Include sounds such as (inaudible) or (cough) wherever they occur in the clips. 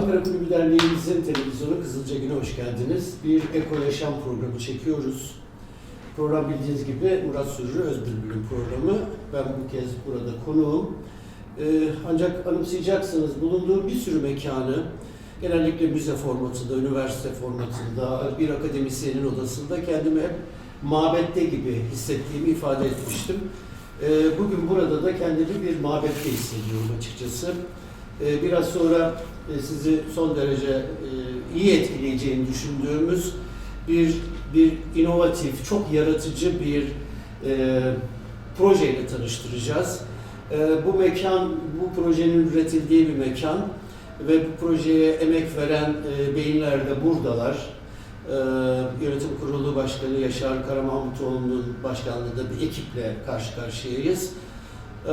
Ankara Kulübü Derneğimizin televizyonu Kızılca Gün'e hoş geldiniz. Bir Eko Yaşam programı çekiyoruz. Program bildiğiniz gibi Murat Sürrü Özbülbül'ün programı. Ben bu kez burada konuğum. Ee, ancak anımsayacaksınız bulunduğum bir sürü mekanı genellikle müze formatında, üniversite formatında, bir akademisyenin odasında kendimi hep mabette gibi hissettiğimi ifade etmiştim. Ee, Bugün burada da kendimi bir mabette hissediyorum açıkçası. Ee, Biraz sonra e, sizi son derece e, iyi etkileyeceğini düşündüğümüz bir bir inovatif, çok yaratıcı bir e, projeyle tanıştıracağız. E, bu mekan, bu projenin üretildiği bir mekan ve bu projeye emek veren e, beyinler de buradalar. E, Yönetim Kurulu Başkanı Yaşar Karamahmutoğlu'nun başkanlığında bir ekiple karşı karşıyayız. E,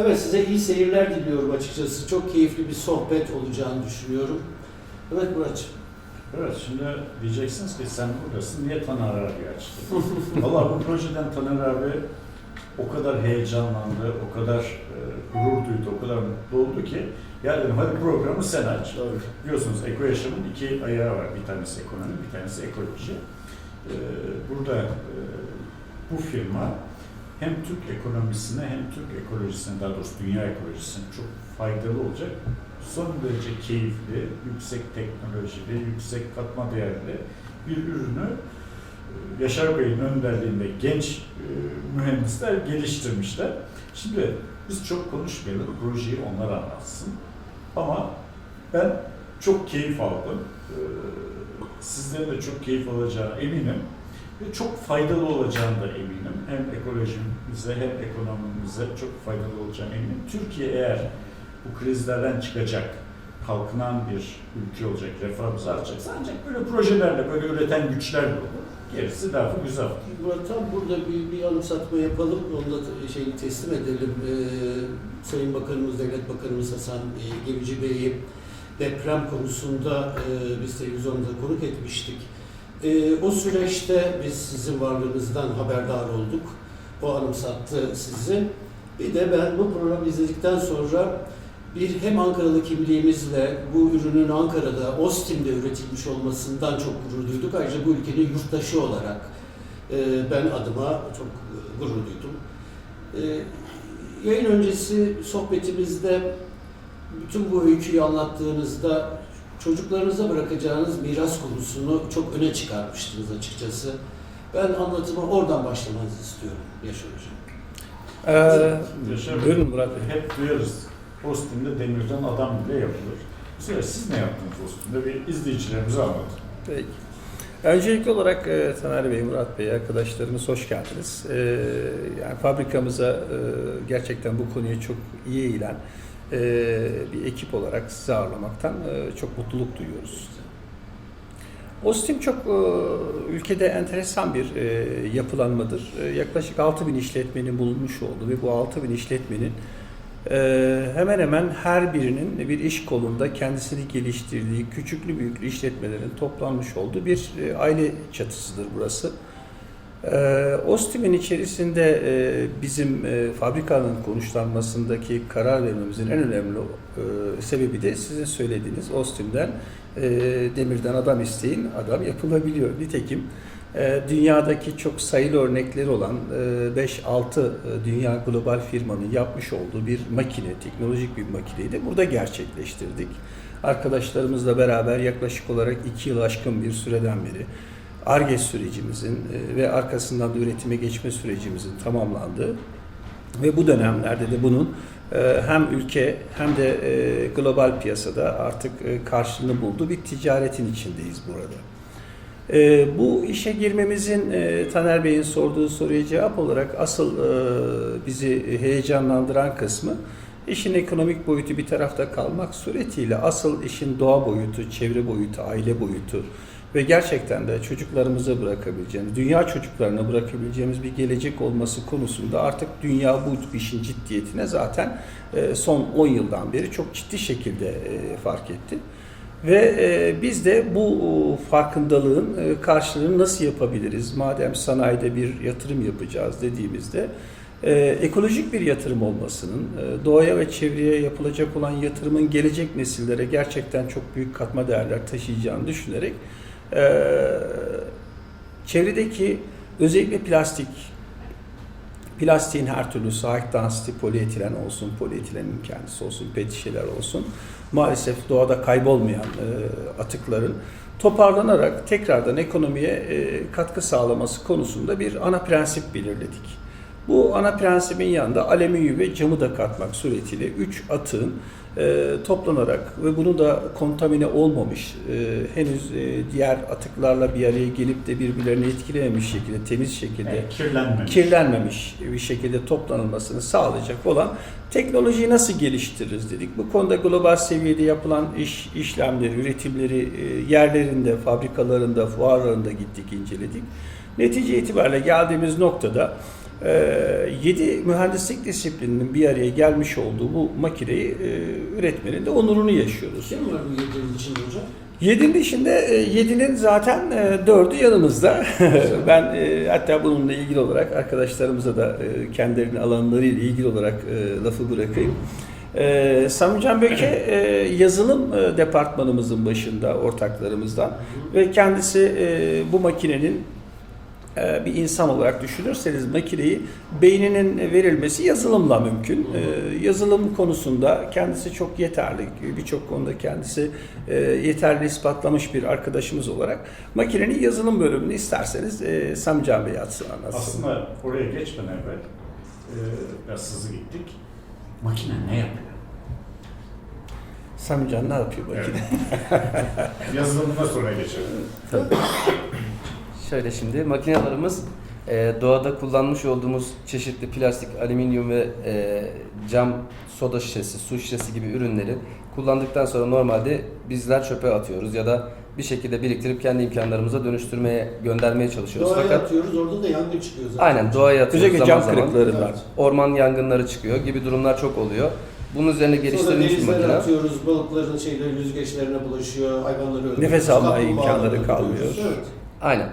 evet size iyi seyirler diliyorum açıkçası. Çok keyifli bir sohbet olacağını düşünüyorum. Evet Muratçım. Evet, şimdi diyeceksiniz ki sen buradasın, niye Taner abi açtın? (laughs) Valla bu projeden Taner abi o kadar heyecanlandı, o kadar e, gurur duydu, o kadar mutlu oldu ki ya dedim hadi programı sen aç. Doğru. Biliyorsunuz Eko Yaşam'ın iki ayağı var. Bir tanesi ekonomi, bir tanesi ekoloji. Ee, burada e, bu firma hem Türk ekonomisine hem Türk ekolojisine, daha doğrusu dünya ekolojisine çok faydalı olacak. Son derece keyifli, yüksek teknolojili, yüksek katma değerli bir ürünü e, Yaşar Bey'in önderliğinde genç e, mühendisler geliştirmişler. Şimdi biz çok konuşmayalım, projeyi onlar anlatsın. Ama ben çok keyif aldım. Ee, Sizlerin de çok keyif alacağına eminim. Ve çok faydalı olacağını da eminim. Hem ekolojimize hem ekonomimize çok faydalı olacağına eminim. Türkiye eğer bu krizlerden çıkacak, kalkınan bir ülke olacak, refahımız artacaksa ancak böyle projelerle, böyle üreten güçlerle olur. Gerisi lafı güzel. Murat tam burada bir, bir anımsatma yapalım. Onu da şeyini teslim edelim. Ee, Sayın Bakanımız, Devlet Bakanımız Hasan e, Gemici Bey'i deprem konusunda e, biz televizyonda konuk etmiştik. E, o süreçte biz sizin varlığınızdan haberdar olduk. O anımsattı sizi. Bir de ben bu programı izledikten sonra bir hem Ankaralı kimliğimizle bu ürünün Ankara'da, Ostim'de üretilmiş olmasından çok gurur duyduk. Ayrıca bu ülkenin yurttaşı olarak e, ben adıma çok e, gurur duydum. E, Yayın öncesi sohbetimizde bütün bu öyküyü anlattığınızda çocuklarınıza bırakacağınız miras konusunu çok öne çıkarmıştınız açıkçası. Ben anlatıma oradan başlamanızı istiyorum Yaşar Hocam. Ee, Yaşar Bey, buyurun Murat Bey. Hep duyarız. Ostim'de demirden adam bile yapılır. Bu sefer siz ne yaptınız Ostim'de? Bir izleyicilerimize anlatın. Peki. Öncelikli olarak e, Taner Bey, Murat Bey, arkadaşlarımız hoş geldiniz. E, yani fabrikamıza e, gerçekten bu konuya çok iyi eğilen e, bir ekip olarak sizi ağırlamaktan e, çok mutluluk duyuyoruz. Ostim çok e, ülkede enteresan bir e, yapılanmadır. Yaklaşık 6000 işletmenin bulunmuş olduğu ve bu 6000 işletmenin e, hemen hemen her birinin bir iş kolunda kendisini geliştirdiği küçüklü büyüklü işletmelerin toplanmış olduğu bir aile çatısıdır burası. E, Ostim'in içerisinde e, bizim e, fabrikanın konuşlanmasındaki karar vermemizin en önemli e, sebebi de sizin söylediğiniz Ostim'den e, demirden adam isteyin, adam yapılabiliyor. Nitekim e, dünyadaki çok sayılı örnekleri olan e, 5-6 e, dünya global firmanın yapmış olduğu bir makine, teknolojik bir makineyi de burada gerçekleştirdik. Arkadaşlarımızla beraber yaklaşık olarak 2 yıl aşkın bir süreden beri ARGE sürecimizin e, ve arkasından da üretime geçme sürecimizin tamamlandığı ve bu dönemlerde de bunun e, hem ülke hem de e, global piyasada artık karşılığını bulduğu bir ticaretin içindeyiz burada. Bu işe girmemizin Taner Bey'in sorduğu soruya cevap olarak asıl bizi heyecanlandıran kısmı işin ekonomik boyutu bir tarafta kalmak suretiyle asıl işin doğa boyutu, çevre boyutu, aile boyutu ve gerçekten de çocuklarımıza bırakabileceğimiz, dünya çocuklarına bırakabileceğimiz bir gelecek olması konusunda artık dünya bu işin ciddiyetine zaten e, son 10 yıldan beri çok ciddi şekilde e, fark etti. Ve e, biz de bu farkındalığın karşılığını nasıl yapabiliriz? Madem sanayide bir yatırım yapacağız dediğimizde ekolojik bir yatırım olmasının, doğaya ve çevreye yapılacak olan yatırımın gelecek nesillere gerçekten çok büyük katma değerler taşıyacağını düşünerek e, çevredeki özellikle plastik, plastiğin her türlüsü, high polietilen olsun, polietilenin kendisi olsun, pet şişeler olsun, maalesef doğada kaybolmayan e, atıkların toparlanarak tekrardan ekonomiye e, katkı sağlaması konusunda bir ana prensip belirledik. Bu ana prensibin yanında alüminyum ve camı da katmak suretiyle 3 atığın e, toplanarak ve bunu da kontamine olmamış, e, henüz e, diğer atıklarla bir araya gelip de birbirlerini etkilememiş şekilde, temiz şekilde Yani kirlenmemiş. kirlenmemiş bir şekilde toplanılmasını sağlayacak olan teknolojiyi nasıl geliştiririz dedik. Bu konuda global seviyede yapılan iş işlemleri, üretimleri e, yerlerinde, fabrikalarında, fuarlarında gittik, inceledik. Netice itibariyle geldiğimiz noktada 7 mühendislik disiplininin bir araya gelmiş olduğu bu makineyi e, üretmenin de onurunu yaşıyoruz. Kim var bu yediğinin içinde hocam? Yedinin içinde, e, yedinin zaten e, dördü yanımızda. (laughs) ben hatta bununla ilgili olarak arkadaşlarımıza da kendilerinin alanlarıyla ilgili olarak lafı bırakayım. E, Samican Böke e, yazılım e, departmanımızın başında ortaklarımızdan ve kendisi e, bu makinenin bir insan olarak düşünürseniz makineyi beyninin verilmesi yazılımla mümkün. E, Yazılım konusunda kendisi çok yeterli. Birçok konuda kendisi e, yeterli ispatlamış bir arkadaşımız olarak makinenin yazılım bölümünü isterseniz e, Sami Can Bey atsın anlatsın. Aslında oraya geçmeden evvel e, biraz hızlı gittik. Makine ne yapıyor? Sami Can ne yapıyor makine? Evet. (laughs) Yazılımına sonra geçelim. Şöyle şimdi makinelerimiz e, doğada kullanmış olduğumuz çeşitli plastik, alüminyum ve e, cam soda şişesi, su şişesi gibi ürünleri kullandıktan sonra normalde bizler çöpe atıyoruz ya da bir şekilde biriktirip kendi imkanlarımıza dönüştürmeye, göndermeye çalışıyoruz. Doğaya Fakat atıyoruz orada da yangın çıkıyor zaten. aynen doğaya atıyoruz Özellikle zaman cam zaman. kırıklarından. Evet. Orman yangınları çıkıyor gibi durumlar çok oluyor. Bunun üzerine geliştirilmiş bir makine. atıyoruz, balıkların şeyleri yüzgeçlerine bulaşıyor, hayvanları öldürüyor. Nefes almaya kaplumbağaları imkanları öldürüyoruz. kalmıyor. Evet. Aynen.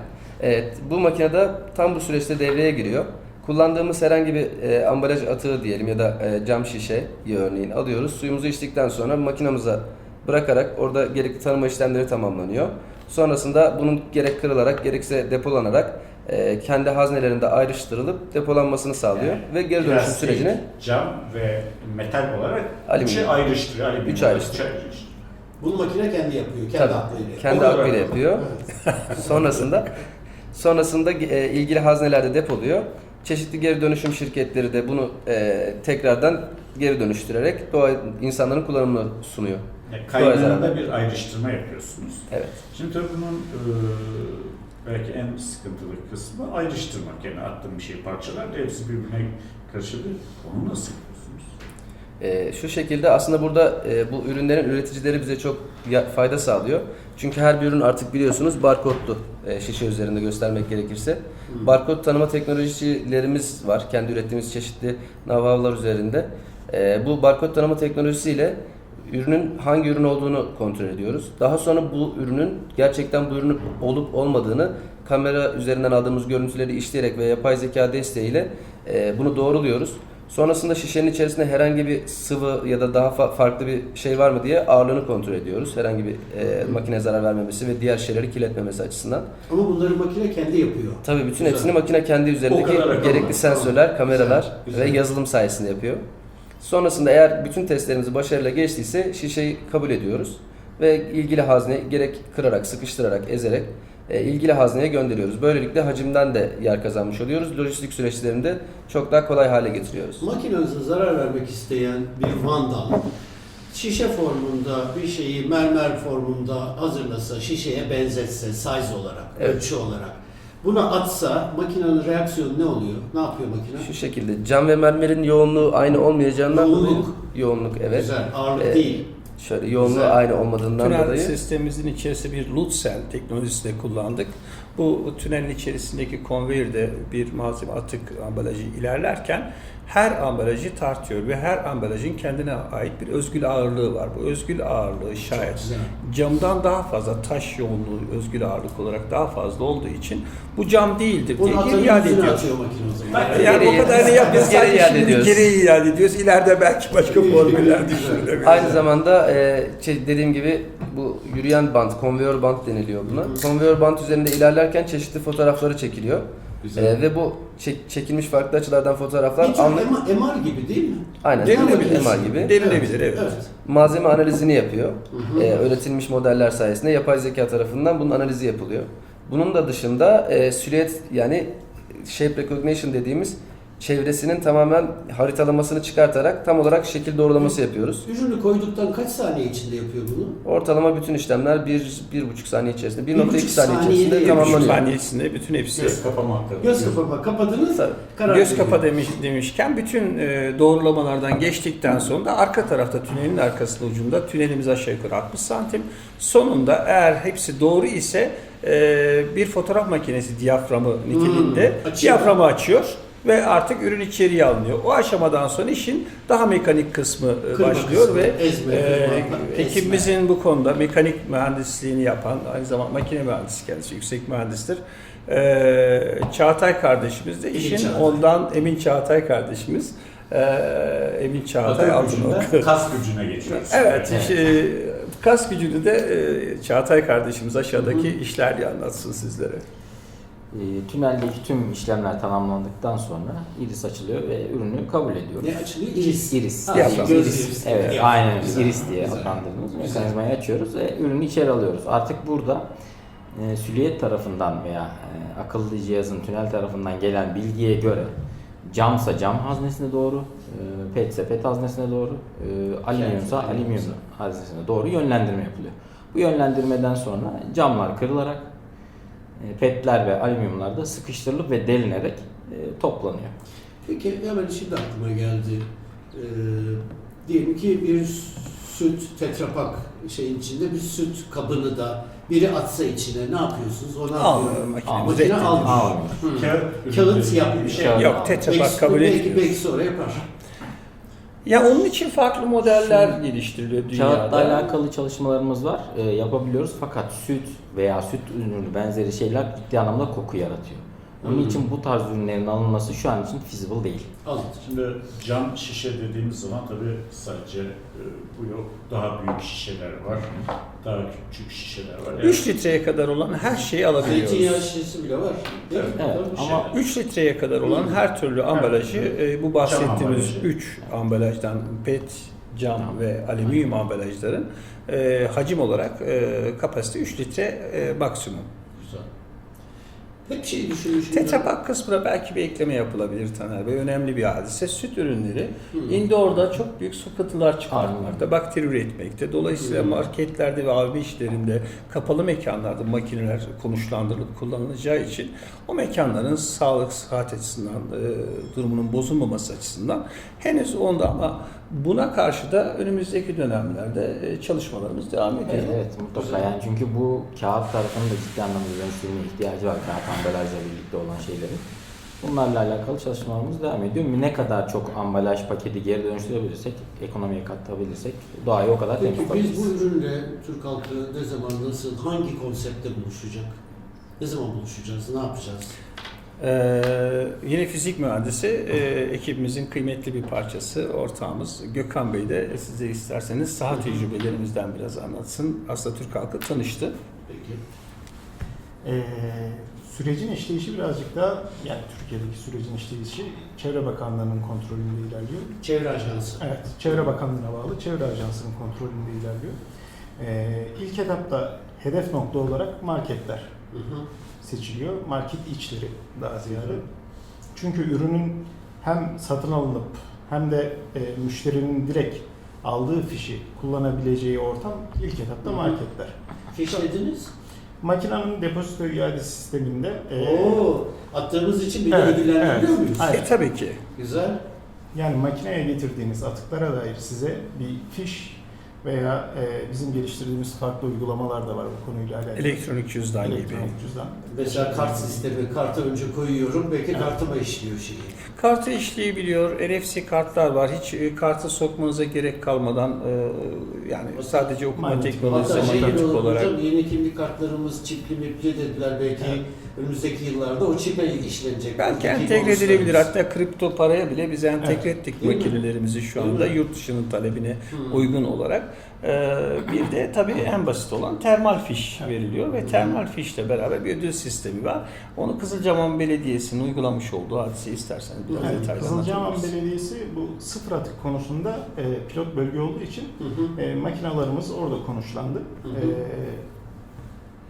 Evet, bu makinede tam bu süreçte devreye giriyor. Kullandığımız herhangi bir e, ambalaj atığı diyelim ya da e, cam şişe örneğin alıyoruz. Suyumuzu içtikten sonra makinamıza bırakarak orada gerekli tanıma işlemleri tamamlanıyor. Sonrasında bunun gerek kırılarak gerekse depolanarak e, kendi haznelerinde ayrıştırılıp depolanmasını sağlıyor Yani ve geri dönüşüm plastik, sürecini cam ve metal olarak Alüminyum. üçe ayrıştırıyor. Alüminyum Üç ayrıştırıyor. Bunu makine kendi yapıyor, kendi Tabii, aklıyla. kendi aklıyla yapıyor. (laughs) Sonrasında sonrasında e, ilgili haznelerde depoluyor. Çeşitli geri dönüşüm şirketleri de bunu e, tekrardan geri dönüştürerek doğa insanların kullanımına sunuyor. Yani kaynağında bir ayrıştırma yapıyorsunuz. Evet. Şimdi tabii bunun e, belki en sıkıntılı kısmı ayrıştırmak. Yani attığım bir şey parçalar da hepsi birbirine karışabilir. Onu nasıl yapıyorsunuz? E, şu şekilde aslında burada e, bu ürünlerin üreticileri bize çok ya- fayda sağlıyor. Çünkü her bir ürün artık biliyorsunuz barkodlu şişe üzerinde göstermek gerekirse. Barkod tanıma teknolojilerimiz var. Kendi ürettiğimiz çeşitli know üzerinde. E, bu barkod tanıma teknolojisiyle ürünün hangi ürün olduğunu kontrol ediyoruz. Daha sonra bu ürünün gerçekten bu ürünün olup olmadığını kamera üzerinden aldığımız görüntüleri işleyerek ve yapay zeka desteğiyle e, bunu doğruluyoruz. Sonrasında şişenin içerisinde herhangi bir sıvı ya da daha fa- farklı bir şey var mı diye ağırlığını kontrol ediyoruz. Herhangi bir e, makine zarar vermemesi ve diğer şeyleri kirletmemesi açısından. Ama bunları makine kendi yapıyor. Tabii bütün Güzel. hepsini makine kendi üzerindeki gerekli sensörler, kameralar Güzel, güzel. ve yazılım sayesinde yapıyor. Sonrasında eğer bütün testlerimizi başarıyla geçtiyse şişeyi kabul ediyoruz ve ilgili hazne gerek kırarak, sıkıştırarak, ezerek e, ilgili hazneye gönderiyoruz. Böylelikle hacimden de yer kazanmış oluyoruz. Lojistik süreçlerini de çok daha kolay hale getiriyoruz. Makinenize zarar vermek isteyen bir vandal şişe formunda bir şeyi mermer formunda hazırlasa, şişeye benzetse size olarak, Evet. ölçü olarak buna atsa makinenin reaksiyonu ne oluyor? Ne yapıyor makine? Şu şekilde cam ve mermerin yoğunluğu aynı olmayacağından Yoğunluk. dolayı yoğunluk evet. Güzel, ağırlık Ee, değil. Şöyle yoğunluğu Güzel. aynı olmadığından Tünel dolayı sistemimizin içerisinde bir Lutsen teknolojisi de kullandık. bu tünelin içerisindeki konveyörde bir malzeme atık ambalajı ilerlerken her ambalajı tartıyor ve her ambalajın kendine ait bir özgül ağırlığı var. Bu özgül ağırlığı şayet. Camdan daha fazla taş yoğunluğu özgül ağırlık olarak daha fazla olduğu için bu cam değildir diye geri iade ediyoruz. Yani o kadar da yapmıyoruz. Geri iade ediyoruz. Geri iade ediyoruz. İleride belki başka formüller düşünülebilir. Aynı zamanda e, şey, dediğim gibi bu yürüyen bant, konveyör bant deniliyor buna. Konveyör bant üzerinde ilerlerken çeşitli fotoğrafları çekiliyor. Güzel. E, ve bu çek- çekilmiş farklı açılardan fotoğraflar Bir tür anlık MR, gibi değil mi? aynen Denilebilir. MR gibi Denilebilir evet. malzeme analizini yapıyor. hı. E, öğretilmiş modeller sayesinde yapay zeka tarafından bunun analizi yapılıyor. Bunun da dışında e, silüet yani shape recognition dediğimiz çevresinin tamamen haritalamasını çıkartarak tam olarak şekil doğrulaması yapıyoruz. Ürünü koyduktan kaç saniye içinde yapıyor bunu? Ortalama bütün işlemler 1 1,5 saniye içerisinde, 1.2 buçuk saniye saniyede içerisinde bir Bir buçuk tamamlanıyor. saniyesinde bütün hepsi. Göz kapama hakkı. Göz kapama kapadınız. Tabii. karar Göz kapa demiş, demişken bütün e, doğrulamalardan geçtikten sonra da arka tarafta tünelin arkasında ucunda tünelimiz aşağı yukarı 60 santim. Sonunda eğer hepsi doğru ise e, bir fotoğraf makinesi diyaframı niteliğinde Hmm, açıyor. diyaframı açıyor ve artık ürün içeriye alınıyor. O aşamadan sonra işin daha mekanik kısmı e, Kırma başlıyor kısmı, ve ezme, e, ekibimizin bu konuda mekanik mühendisliğini yapan, aynı zamanda makine mühendisi kendisi yüksek mühendistir. E, Çağatay kardeşimiz de Emin işin Çağatay. ondan Emin Çağatay kardeşimiz. E, Emin Çağatay Altınok. kas gücüne geçiyoruz. Evet, işte, kas gücünü de e, Çağatay kardeşimiz aşağıdaki işlerle anlatsın sizlere. E, tüneldeki tüm işlemler tamamlandıktan sonra iris açılıyor ve ürünü kabul ediyoruz. Ne açılıyor? İris. Iris. Ha, göz iris. irisi. Evet, Diyafram. aynen Güzel, iris diye adlandırdığımız mekanizmayı açıyoruz ve ürünü içeri alıyoruz. Artık burada e, süliyet tarafından veya e, akıllı cihazın tünel tarafından gelen bilgiye göre camsa cam haznesine doğru, e, petse pet haznesine doğru, e, alüminyumsa alüminyum haznesine doğru yönlendirme yapılıyor. Bu yönlendirmeden sonra camlar kırılarak petler ve alüminyumlar da sıkıştırılıp ve delinerek e, toplanıyor. Peki hemen şimdi aklıma geldi. Ee, diyelim ki bir süt tetrapak şeyin içinde bir süt kabını da biri atsa içine ne yapıyorsunuz? O ne yapıyor? Makine reddediyor. almıyor. Kağıt, yapmış. bir şey. Yok, tetrapak Belki- kabul belki, etmiyoruz. belki sonra yapar. Ya onun için farklı modeller geliştiriliyor dünyada. Kağıtla alakalı çalışmalarımız var. E, yapabiliyoruz fakat süt veya süt ürünü benzeri şeyler ciddi anlamda koku yaratıyor. Onun için bu tarz ürünlerin alınması şu an için feasible değil. Anladım. Şimdi cam şişe dediğimiz zaman tabii sadece e, bu yok. Daha büyük şişeler var. Daha küçük şişeler var. 3 litreye kadar olan her şeyi Zeytinyağı alabiliyoruz. şişesi bile var. Değil mi? Evet. Tabii. ama 3 litreye kadar olan her türlü ambalajı e, bu bahsettiğimiz ambalajı. 3 ambalajdan PET, cam ve alüminyum ambalajların e, hacim olarak e, kapasite 3 litre e, maksimum. Güzel. Hep şey düşünmüşüm. Tetrapak kısmına belki bir ekleme yapılabilir Taner Bey. Önemli bir hadise. Süt ürünleri Hı. indoor'da çok büyük sıkıntılar çıkartmakta, bakteri üretmekte. Dolayısıyla Hı. marketlerde ve AV işlerinde, kapalı mekanlarda makineler konuşlandırılıp kullanılacağı için o mekanların sağlık, sıhhat açısından, e, durumunun bozulmaması açısından henüz onda ama buna karşı da önümüzdeki dönemlerde e, çalışmalarımız devam ediyor. Evet, evet mutlaka yani çünkü bu kağıt tarafının da ciddi anlamda dönüştürme ihtiyacı var kağıt ambalajla birlikte olan şeylerin. Bunlarla alakalı çalışmalarımız devam ediyor. Ne kadar çok ambalaj paketi geri dönüştürebilirsek, ekonomiye katabilirsek doğayı o kadar temiz Peki biz bu ürünle Türk halkı ne zaman, nasıl, hangi konseptte buluşacak? Ne zaman buluşacağız, ne yapacağız? Ee, yine fizik mühendisi e, ekibimizin kıymetli bir parçası, ortağımız Gökhan Bey de size isterseniz saha tecrübelerimizden biraz anlatsın. Aslında Türk halkı tanıştı. Peki. Ee, sürecin işleyişi birazcık daha yani Türkiye'deki sürecin işleyişi Çevre Bakanlığı'nın kontrolünde ilerliyor. Çevre Ajansı. Evet, Çevre Bakanlığı'na bağlı Çevre Ajansı'nın kontrolünde ilerliyor. Ee, ilk etapta hedef nokta olarak marketler Hı hı. seçiliyor. Market içleri daha ziyade. Çünkü ürünün hem satın alınıp hem de e, müşterinin direkt aldığı fişi kullanabileceği ortam ilk etapta Hı hı. marketler. Fişlediniz. Makinenin depozito iade sisteminde e, Oo, attığımız için bir Evet, ödüllendiriyor evet. muyuz? Aynen. E tabii ki. Güzel. Yani makineye getirdiğiniz atıklara dair size bir fiş veya e, bizim geliştirdiğimiz farklı uygulamalar da var bu konuyla alakalı. Elektronik cüzdan gibi. Elektronik cüzdan. Mesela kart sistemi, kartı önce koyuyorum, belki Evet. kartıma işliyor şeyi. Kartı işleyebiliyor. NFC kartlar var. Hiç e, kartı sokmanıza gerek kalmadan e, yani sadece okuma teknolojisi şey olarak. hocam, yeni kimlik kartlarımız çipli mipli dediler belki Evet. Önümüzdeki yıllarda o çipe işlenecek. Belki entegre edilebilir. Hatta kripto paraya bile biz entegre Evet. ettik Değil mi? makinelerimizi şu Değil anda mi? yurt dışının talebine Hı. uygun olarak. Ee, bir de tabii en basit olan termal fiş veriliyor ve termal fişle beraber bir ödül sistemi var. Onu Kızılcahamam Belediyesi'nin uygulamış olduğu hadise isterseniz biraz Yani detaylı Kızılcahamam. Belediyesi bu sıfır atık konusunda e, pilot bölge olduğu için Hı hı. e, makinalarımız orada konuşlandı. Hı hı. E,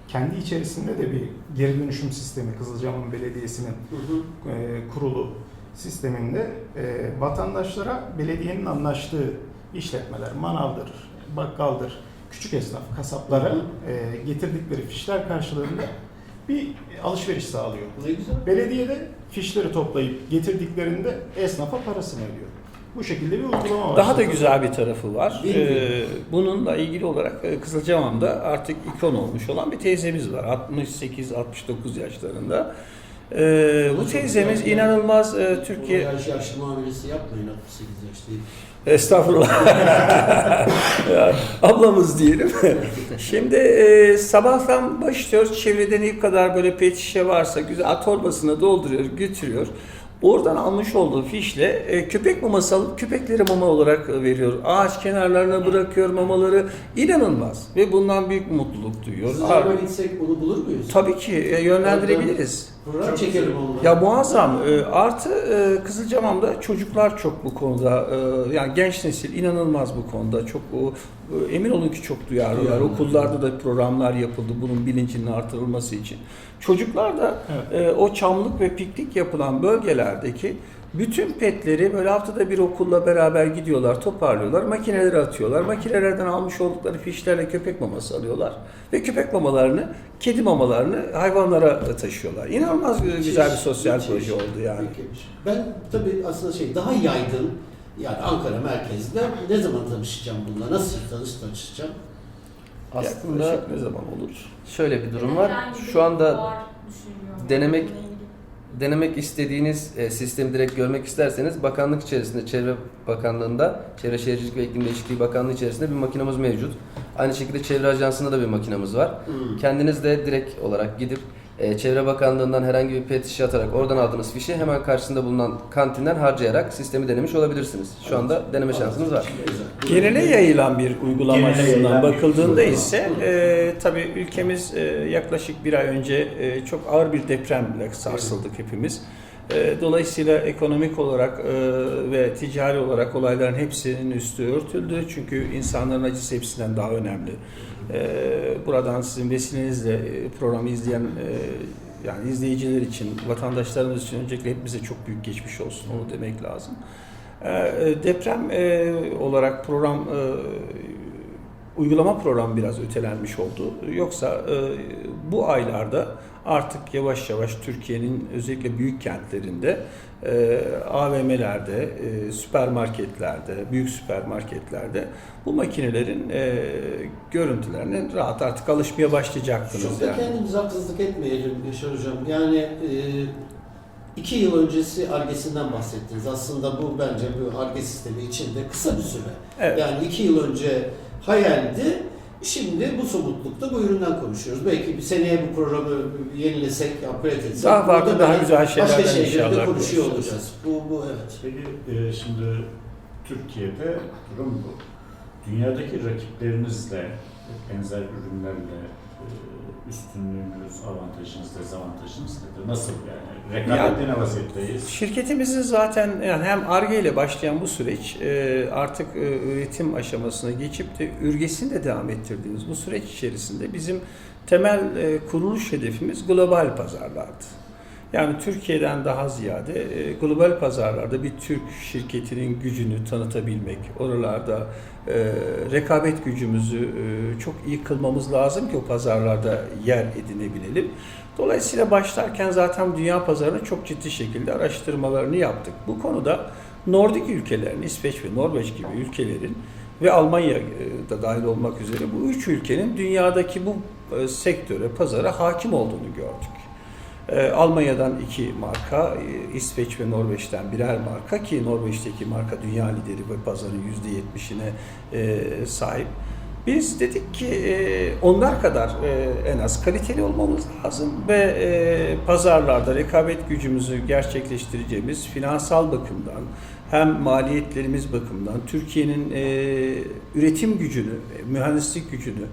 kendi içerisinde de bir geri dönüşüm sistemi Kızılcahamam Belediyesi'nin Hı hı. e, kurulu sisteminde e, vatandaşlara belediyenin anlaştığı işletmeler, manavdır, bakkaldır, küçük esnaf, kasaplara e, getirdikleri fişler karşılığında bir alışveriş sağlıyor. Ne güzel. Belediye de fişleri toplayıp getirdiklerinde esnafa parasını ödüyor. Bu şekilde bir uygulama var. Daha da güzel bir tarafı var. Ee, bununla ilgili olarak e, Kızılcahamam'da artık ikon olmuş olan bir teyzemiz var. 68-69 yaşlarında. Ee, bu teyzemiz inanılmaz e, Türkiye... Yaş, yaşlı muamelesi yapmayın 68 yaş değil. Estağfurullah. (laughs) Ya, Ablamız diyelim. (laughs) Şimdi e, sabahtan başlıyor. Çevrede ne kadar böyle pet şişe varsa güzel at torbasına dolduruyor, götürüyor. Oradan almış olduğu fişle e, köpek maması alıp köpeklere mama olarak e, veriyor. Ağaç kenarlarına bırakıyor mamaları. İnanılmaz. Ve bundan büyük mutluluk duyuyor. Kızılay'a Abi, gitsek onu bulur muyuz? tabii ki e, yönlendirebiliriz. Program çekelim onunla. Ya muazzam. E, Artı e, Kızılcamam'da çocuklar çok bu konuda. e, Yani genç nesil inanılmaz bu konuda. Çok o, emin olun ki çok duyarlılar. Duyarlı. Okullarda da programlar yapıldı bunun bilincinin artırılması için. Çocuklar da Evet. e, o çamlık ve piknik yapılan bölgelerdeki bütün petleri böyle haftada bir okulla beraber gidiyorlar, toparlıyorlar, makinelere atıyorlar. Makinelerden almış oldukları fişlerle köpek maması alıyorlar. Ve köpek mamalarını, kedi mamalarını hayvanlara taşıyorlar. İnanılmaz güzel bir sosyal Müthiş, proje oldu yani. Ben tabii aslında şey daha yaygın yani Ankara merkezinde ne zaman tanışacağım bununla? Nasıl tanış tanışacağım? Aslında Yaklaşık ne zaman olur? şöyle bir durum var. Şu anda denemek- denemek istediğiniz e, sistemi direkt görmek isterseniz bakanlık içerisinde Çevre Bakanlığı'nda Çevre Şehircilik ve İklim Değişikliği Bakanlığı içerisinde bir makinamız mevcut. Aynı şekilde Çevre Ajansı'nda da bir makinamız var. Hmm. Kendiniz de direkt olarak gidip e, Çevre Bakanlığı'ndan herhangi bir pet şişe atarak oradan aldığınız fişi hemen karşısında bulunan kantinden harcayarak sistemi denemiş olabilirsiniz. Şu anda deneme şansınız var. Genele yayılan bir uygulama Genele açısından yayılan bir bakıldığında uygulama. ise e, tabii ülkemiz e, yaklaşık bir ay önce e, çok ağır bir depremle sarsıldık hepimiz. E, dolayısıyla ekonomik olarak e, ve ticari olarak olayların hepsinin üstü örtüldü. Çünkü insanların acısı hepsinden daha önemli. E, buradan sizin vesilenizle e, programı izleyen e, yani izleyiciler için, vatandaşlarımız için öncelikle hepimize çok büyük geçmiş olsun. Onu demek lazım. Ee, Deprem olarak program uygulama programı biraz ötelenmiş oldu. Yoksa bu aylarda artık yavaş yavaş Türkiye'nin özellikle büyük kentlerinde e, AVM'lerde, e, süpermarketlerde, büyük süpermarketlerde bu makinelerin e, görüntülerine rahat artık alışmaya başlayacaktınız Çok da yani. kendimize haksızlık etmeyelim Yaşar Hocam. Yani e, iki yıl öncesi argesinden bahsettiniz. Aslında bu bence bu arge sistemi içinde kısa bir süre. Evet. Yani iki yıl önce hayaldi. Şimdi bu somutlukta bu üründen konuşuyoruz. Belki bir seneye bu programı yenilesek, upgrade etsek. Daha farklı, daha güzel şeylerden Başka şeyleri de inşallah konuşuyor konuşacağız. olacağız. Bu, bu evet. Peki e, şimdi Türkiye'de durum bu. Dünyadaki rakiplerinizle benzer ürünlerle e, üstünlüğünüz, avantajınız, dezavantajınız nedir? Nasıl yani? Rekabette ne vaziyetteyiz? Şirketimizin zaten yani hem ARGE ile başlayan bu süreç e, artık e, üretim aşamasına geçip de ürgesini de devam ettirdiğimiz bu süreç içerisinde bizim temel e, kuruluş hedefimiz global pazarlardı. Yani Türkiye'den daha ziyade e, global pazarlarda bir Türk şirketinin gücünü tanıtabilmek, oralarda e, rekabet gücümüzü e, çok iyi kılmamız lazım ki o pazarlarda yer edinebilelim. Dolayısıyla başlarken zaten dünya pazarını çok ciddi şekilde araştırmalarını yaptık. Bu konuda Nordik ülkelerin, İsveç ve Norveç gibi ülkelerin ve Almanya e, da dahil olmak üzere bu üç ülkenin dünyadaki bu e, sektöre, pazara hakim olduğunu gördük. E, Almanya'dan iki marka, e, İsveç ve Norveç'ten birer marka ki Norveç'teki marka dünya lideri ve pazarın %70'ine e, sahip. Biz dedik ki e, onlar kadar en az kaliteli olmamız lazım ve pazarlarda rekabet gücümüzü gerçekleştireceğimiz finansal bakımdan hem maliyetlerimiz bakımından Türkiye'nin üretim gücünü, mühendislik gücünü,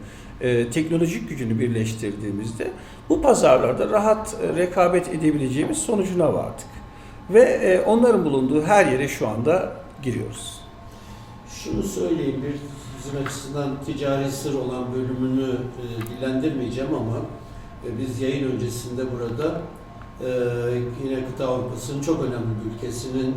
teknolojik gücünü birleştirdiğimizde bu pazarlarda rahat e, rekabet edebileceğimiz sonucuna vardık. Ve e, onların bulunduğu her yere şu anda giriyoruz. Şunu söyleyeyim, bir bizim açısından ticari sır olan bölümünü e, dillendirmeyeceğim ama biz yayın öncesinde burada yine kıta Avrupa'sının çok önemli bir ülkesinin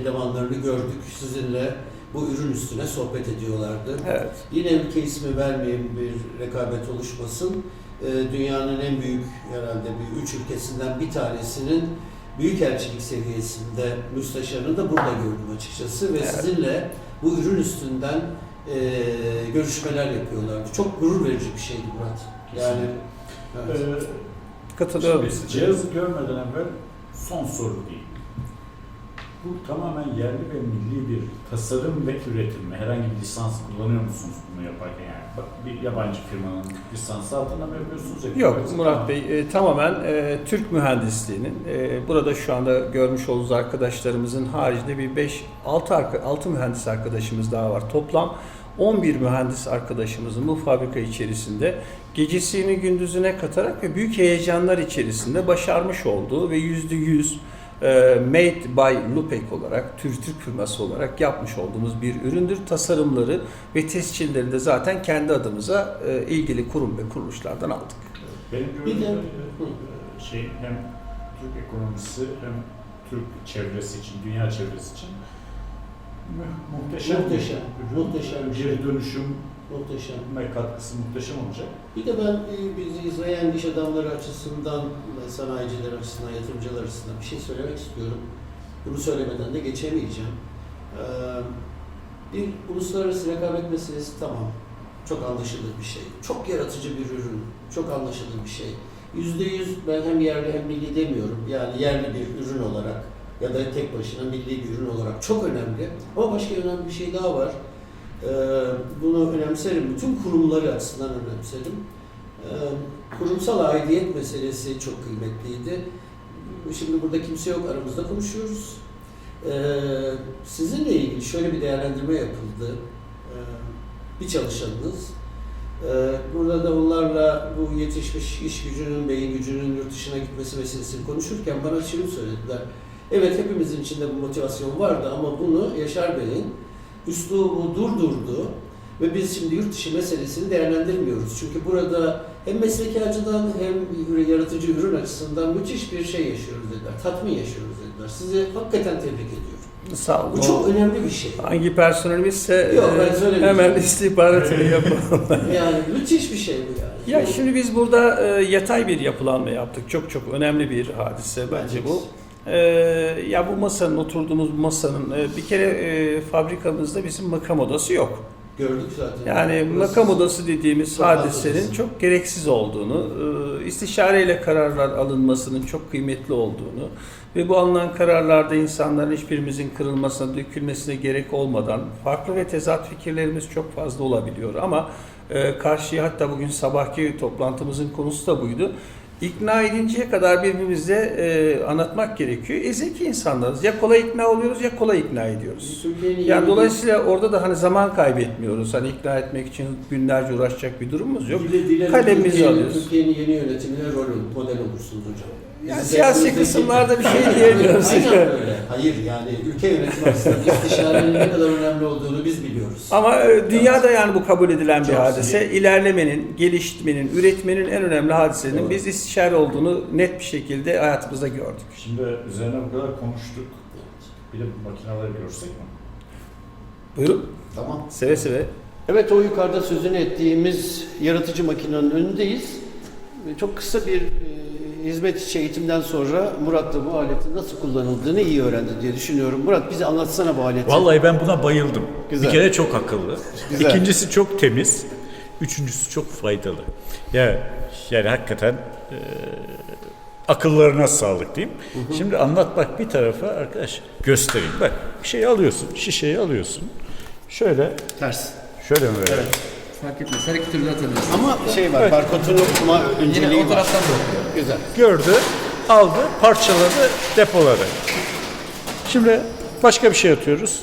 elemanlarını gördük. Sizinle bu ürün üstüne sohbet ediyorlardı. Evet. Yine ülke ismi vermeyeyim bir rekabet oluşmasın. E, dünyanın en büyük herhalde bir üç ülkesinden bir tanesinin büyükelçilik seviyesinde müsteşarını da burada gördüm açıkçası ve Evet. sizinle bu ürün üstünden e, görüşmeler yapıyorlardı. Çok gurur verici bir şeydi Murat. Yani evet. Ee, Katılıyorum cihazı görmeden evvel son soru değil. Bu tamamen yerli ve milli bir tasarım ve üretim? Herhangi bir lisans kullanıyor musunuz bunu yaparken yani? Bak bir yabancı firmanın lisansı altında mı yapıyorsunuz? Yok Yoksa- Murat Bey e, tamamen e, Türk mühendisliğinin e, burada şu anda görmüş olduğunuz arkadaşlarımızın haricinde bir 5 6 arka, 6 mühendis arkadaşımız daha var. Toplam 11 mühendis arkadaşımızın bu fabrika içerisinde gecesini gündüzüne katarak ve büyük heyecanlar içerisinde başarmış olduğu ve %100 e, Made by Lupec olarak, Türk Türk firması olarak yapmış olduğumuz bir üründür. Tasarımları ve tescillerini de zaten kendi adımıza e, ilgili kurum ve kuruluşlardan aldık. Benim Bir gördüğüm de- e, şey hem Türk ekonomisi hem Türk çevresi için, dünya çevresi için mu- muhteşem, Muhteşem, bir muhteşem bir şey. dönüşüm Muhteşem. ve katkısı muhteşem olacak. Bir de ben e, bizi izleyen iş adamları açısından, sanayiciler açısından, yatırımcılar açısından bir şey söylemek istiyorum. Bunu söylemeden de geçemeyeceğim. Bir uluslararası rekabet meselesi tamam. Çok anlaşılır bir şey. Çok yaratıcı bir ürün. Çok anlaşılır bir şey. Yüzde yüz ben hem yerli hem milli demiyorum. Yani yerli bir ürün olarak ya da tek başına milli bir ürün olarak çok önemli. Ama başka önemli bir şey daha var. Ee, bunu önemserim. Bütün kurumları açısından önemserim. Ee, kurumsal aidiyet meselesi çok kıymetliydi. Şimdi burada kimse yok aramızda konuşuyoruz. Ee, sizinle ilgili şöyle bir değerlendirme yapıldı. Bir çalışanınız. Burada da onlarla bu yetişmiş iş gücünün, beyin gücünün yurt dışına gitmesi meselesini konuşurken bana şunu söylediler. Evet hepimizin içinde bu motivasyon vardı ama bunu Yaşar Bey'in üslubu durdurdu ve biz şimdi yurt dışı meselesini değerlendirmiyoruz. Çünkü burada hem mesleki açıdan hem yaratıcı ürün açısından müthiş bir şey yaşıyoruz dediler. Tatmin yaşıyoruz dediler. Sizi hakikaten tebrik ediyorum. Sağ olun. Bu çok önemli bir şey. Hangi personelimizse Yok, ben hemen istihbaratını yapalım. (laughs) Yani müthiş bir şey bu yani. ya şimdi biz burada e, yatay bir yapılanma yaptık. Çok çok önemli bir hadise bence bu. E, ya bu masanın oturduğumuz masanın e, bir kere e, fabrikamızda bizim makam odası yok. Gördük zaten. Yani Burası- makam odası dediğimiz Toplantı hadisenin odası. çok gereksiz olduğunu, e, istişareyle kararlar alınmasının çok kıymetli olduğunu ve bu alınan kararlarda insanların hiçbirimizin kırılmasına, dökülmesine gerek olmadan farklı ve tezat fikirlerimiz çok fazla olabiliyor ama e, karşıya hatta bugün sabahki toplantımızın konusu da buydu. İkna edinceye kadar birbirimizle e, anlatmak gerekiyor. E, zeki insanlarız. Ya kolay ikna oluyoruz ya kolay ikna ediyoruz. Türkiye'nin Yani yeni- dolayısıyla orada da hani zaman kaybetmiyoruz. Hani ikna etmek için günlerce uğraşacak bir durumumuz yok. Dile- dile- Kalemimizi Türkiye'nin- alıyoruz. Türkiye'nin yeni yönetimine rol model olursunuz hocam. Yani siyasi kısımlarda bir şey (laughs) diyemiyoruz. Aynen öyle. Hayır yani ülke yönetimi açısından istişarenin ne kadar önemli olduğunu biz biliyoruz. Ama e, dünyada yani bu kabul edilen bir Çok hadise. İlerlemenin, gelişmenin, üretmenin en önemli hadisenin Doğru. biz istişare olduğunu net bir şekilde hayatımızda gördük. Şimdi üzerine bu kadar konuştuk. Bir de bu makineleri görsek mi? Buyurun. Tamam. Seve seve. Evet o yukarıda sözünü ettiğimiz yaratıcı makinenin önündeyiz. Çok kısa bir e, hizmet içi eğitimden sonra Murat da bu aletin nasıl kullanıldığını iyi öğrendi diye düşünüyorum. Murat bize anlatsana bu aleti. Vallahi ben buna bayıldım. Güzel. Bir kere çok akıllı. Güzel. İkincisi çok temiz. Üçüncüsü çok faydalı. Ya yani hakikaten e, akıllarına sağlık diyeyim. Şimdi anlat bak bir tarafa arkadaş göstereyim. Bak bir şey alıyorsun, şişeyi alıyorsun. Şöyle, Ters. şöyle mi böyle? Fark etmez. Her iki türlü atabilirsiniz. Ama şey var, barkodunu okuma Yine önceliği o var. taraftan da okuyor. Güzel. Gördü, aldı, parçaladı, depoladı. Şimdi başka bir şey atıyoruz.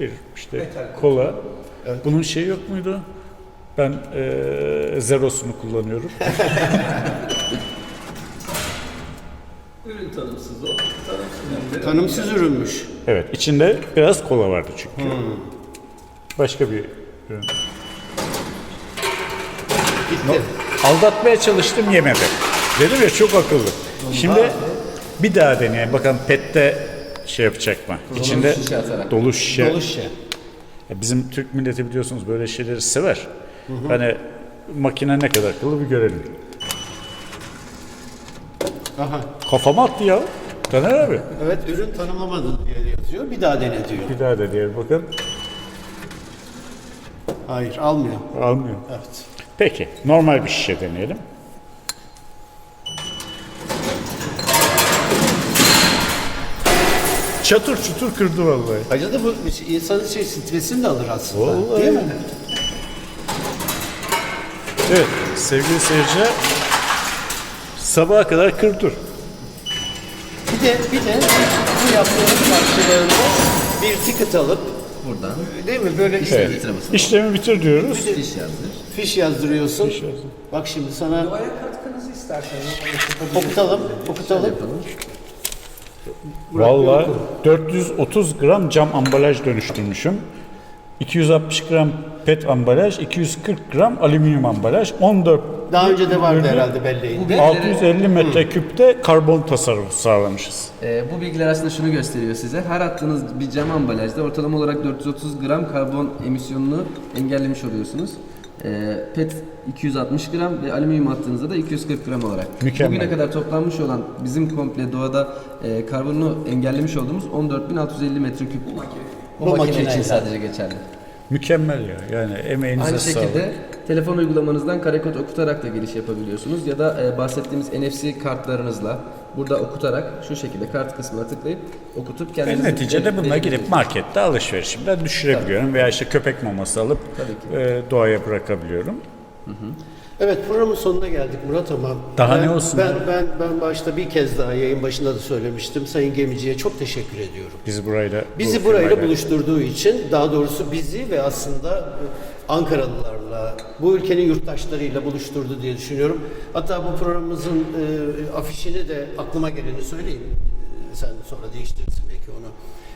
Bir işte kola. Bunun şeyi yok muydu? Ben eee zerosunu kullanıyorum. Ürün tanımsız o. Tanımsız ürünleri Tanımsız ürünmüş. Evet, içinde biraz kola vardı çünkü. Başka bir ürün. Gitti. Aldatmaya çalıştım yemedi. Dedim ya çok akıllı. Şimdi bir daha deneyelim. Bakalım pette şey yapacak mı? İçinde şişe atarak. dolu şişe. Dolu şişe. Ya Bizim Türk milleti biliyorsunuz böyle şeyleri sever. Hani makine ne kadar akıllı bir görelim. Aha. Kafama attı ya. Taner abi. Evet, ürün tanımlamadın diye yazıyor. Bir daha dene diyor. Bir daha da diyelim bakın. Hayır, almıyor. Almıyor. Evet. Peki normal bir şişe deneyelim. Çatır çutur kırdı vallahi. Ayrıca da bu insanın şey stresini de alır aslında. Vallahi. Değil mi? Evet sevgili seyirciler sabaha kadar kırdır. Bir de bir de bu yaptığımız karşılığında bir ticket alıp Buradan değil mi böyle işte Evet. litre basın. İşlemi bitir diyoruz. Fiş yazdır. fiş yazdırıyorsun. Fiş yazdır. Bak şimdi sana Doğaya katkınızı isterseniz okutalım, okutalım. Vallahi 430 gram cam ambalaj dönüştürmüşüm. 260 gram pet ambalaj, 240 gram alüminyum ambalaj, 14 Daha önce de vardı ürünü herhalde belleğinde. Bu 650 metreküpte karbon tasarrufu sağlamışız. Ee, bu bilgiler aslında şunu gösteriyor size. Her attığınız bir cam ambalajda ortalama olarak 430 gram karbon emisyonunu engellemiş oluyorsunuz. Ee, PET 260 gram ve alüminyum attığınızda da 240 gram olarak. Mükemmel. Bugüne kadar toplanmış olan bizim komple doğada e, karbonu engellemiş olduğumuz 14.650 metreküp. Bu makine. Bu, Bu makine için sadece geçerli. Mükemmel ya. Yani emeğinize Aynı sağlık. şekilde telefon uygulamanızdan karekod okutarak da giriş yapabiliyorsunuz ya da e, bahsettiğimiz NFC kartlarınızla burada okutarak şu şekilde kart kısmına tıklayıp okutup kendiniz neticede bununla gidip markette alışverişimden düşürebiliyorum veya işte köpek maması alıp Tabii e, doğaya bırakabiliyorum. Evet programın sonuna geldik Murat ama Daha ben, ne olsun Ben, ben ben başta bir kez daha yayın başında da söylemiştim. Sayın Gemici'ye çok teşekkür ediyorum. Bizi burayla Bizi bu burayla firmayla- buluşturduğu için daha doğrusu bizi ve aslında Ankaralılarla, bu ülkenin yurttaşlarıyla buluşturdu diye düşünüyorum. Hatta bu programımızın e, afişini de aklıma geleni söyleyeyim. E, sen sonra değiştirirsin belki onu.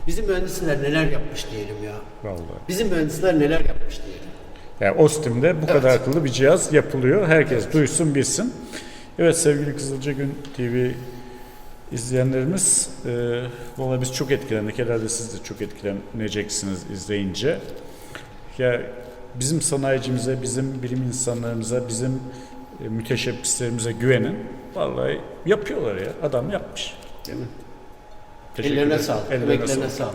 Bizim mühendisler neler yapmış diyelim ya. Vallahi. Bizim mühendisler neler yapmış diyelim. Yani Ostim'de bu kadar akıllı bir cihaz yapılıyor. Herkes duysun bilsin. Evet sevgili Kızılca Gün TV izleyenlerimiz, e, valla biz çok etkilendik. Herhalde siz de çok etkileneceksiniz izleyince. Ya bizim sanayicimize, bizim bilim insanlarımıza, bizim e, müteşebbislerimize güvenin. Vallahi yapıyorlar ya. Adam yapmış. Değil mi? Ellerine sağlık, Ellerine sağlık. sağlık.